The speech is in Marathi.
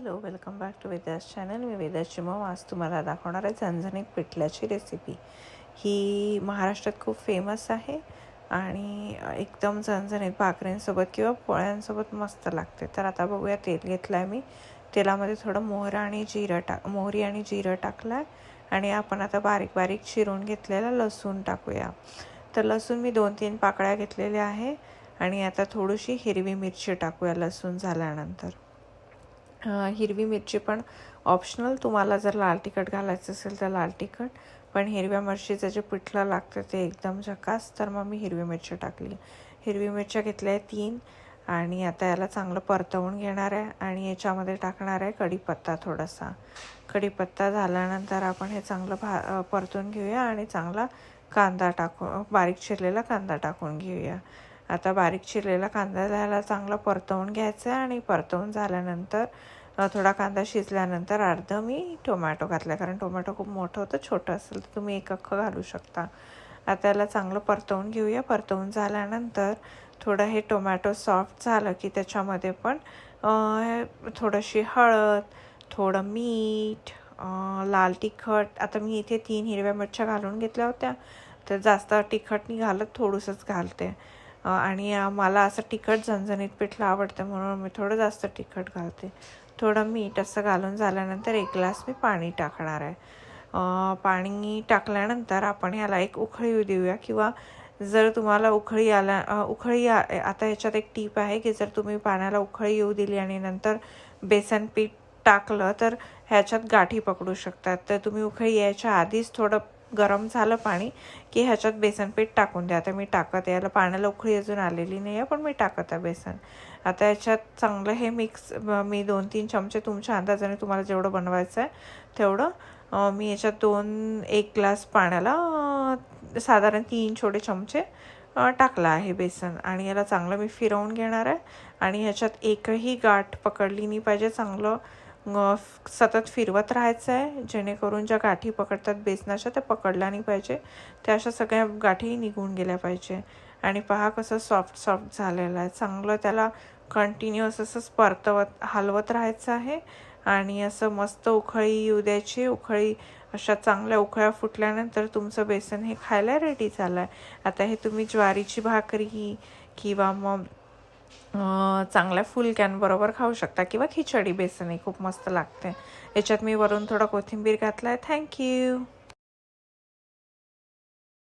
Hello welcome back to Vedas channel. मी वेदासची मग आज तुम्हाला दाखवणार आहे झणझणीत पिठल्याची रेसिपी ही महाराष्ट्रात खूप फेमस आहे आणि एकदम झणझणीत भाकरींसोबत किंवा पोळ्यांसोबत मस्त लागते. तर आता बघूया तेल घेतलं आहे मी. तेलामध्ये थोडं मोहरं आणि जिरं टाक मोहरी आणि जिरं टाकलं आहे आणि आपण आता बारीक बारीक चिरून घेतलेला लसूण टाकूया. तर लसूण मी दोन तीन पाकळ्या घेतलेल्या आहे. आणि आता थोडीशी हिरवी मिरची टाकूया लसूण झाल्यानंतर. हिरवी मिरची पण ऑप्शनल तुम्हाला जर लाल तिखट घालायचं असेल तर लाल तिखट पण हिरव्या मिरचीचं जे पिठलं लागतं ते एकदम झकास तर मग मी हिरवी मिरची टाकली. हिरवी मिरच्या घेतल्या आहे तीन आणि आता याला चांगलं परतवून घेणार आहे आणि याच्यामध्ये टाकणार आहे कढीपत्ता थोडासा. कढीपत्ता झाल्यानंतर आपण हे चांगलं भा परतून घेऊया आणि चांगला कांदा टाकू बारीक चिरलेला कांदा टाकून घेऊया. आता बारीक चिरलेला कांदा झाला चांगला परतवून घ्यायचा आहे आणि परतवून झाल्यानंतर थोडा कांदा शिजल्यानंतर अर्ध मी टोमॅटो घातला कारण टोमॅटो खूप मोठं होतं छोटं असेल तर तुम्ही एक अख्खं घालू शकता. आता याला चांगलं परतवून घेऊया. परतवून झाल्यानंतर थोडं हे टोमॅटो सॉफ्ट झालं की त्याच्यामध्ये पण थोडीशी हळद थोडं मीठ लाल तिखट. आता मी इथे तीन हिरव्या मिरच्या घालून घेतल्या होत्या. तर जास्त तिखट नाही घालत थोडंसंच घालते. आणि मला असं तिखट झणझणीत पिठलं आवडतं म्हणून मी थोडं जास्त तिखट घालते. थोडं मीठ असं घालून झाल्यानंतर एक ग्लास मी पाणी टाकणार आहे. पाणी टाकल्यानंतर आपण याला एक उखळी येऊ देऊया किंवा जर तुम्हाला उखळी आला उखळी आता याच्यात एक टीप आहे की जर तुम्ही पाण्याला उखळी येऊ दिली आणि नंतर बेसन पीठ टाकलं तर ह्याच्यात गाठी पकडू शकतात. तर तुम्ही उखळी यायच्या आधीच थोडं गरम झालं पाणी की ह्याच्यात बेसन पीठ टाकून द्या. आता मी टाकत आहे. याला पाण्याला उखळी अजून आलेली नाही आहे पण मी टाकत आहे बेसन. आता याच्यात चांगलं हे मिक्स मी दोन तीन चमचे तुमच्या अंदाजाने तुम्हाला जेवढं बनवायचं आहे तेवढं मी याच्यात दोन एक ग्लास पाण्याला साधारण तीन छोटे चमचे टाकला आहे बेसन. आणि याला चांगलं मी फिरवून घेणार आहे. आणि ह्याच्यात एकही गाठ पकडली नाही पाहिजे. चांगलं सतत फिरवत राहायचं आहे जेणेकरून ज्या गाठी पकडतात बेसनाच्या त्या पकडल्या नाही पाहिजे. त्या अशा सगळ्या गाठी निघून गेल्या पाहिजे. आणि पहा कसं सॉफ्ट सॉफ्ट झालेलं आहे. चांगलं त्याला कंटिन्युअस असंच परतवत हलवत राहायचं आहे. आणि असं मस्त उकळी येऊ द्यायची. उकळी अशा चांगल्या उकळ्या फुटल्यानंतर तुमचं बेसन हे खायला रेडी झालं आहे आता हे तुम्ही ज्वारीची भाकरी किंवा मग चांगल्या फुल कॅनबरोबर खाऊ शकता. किंवा खिचडी बेसनही खूप मस्त लागते. याच्यात मी वरून थोडा कोथिंबीर घातला आहे थँक्यू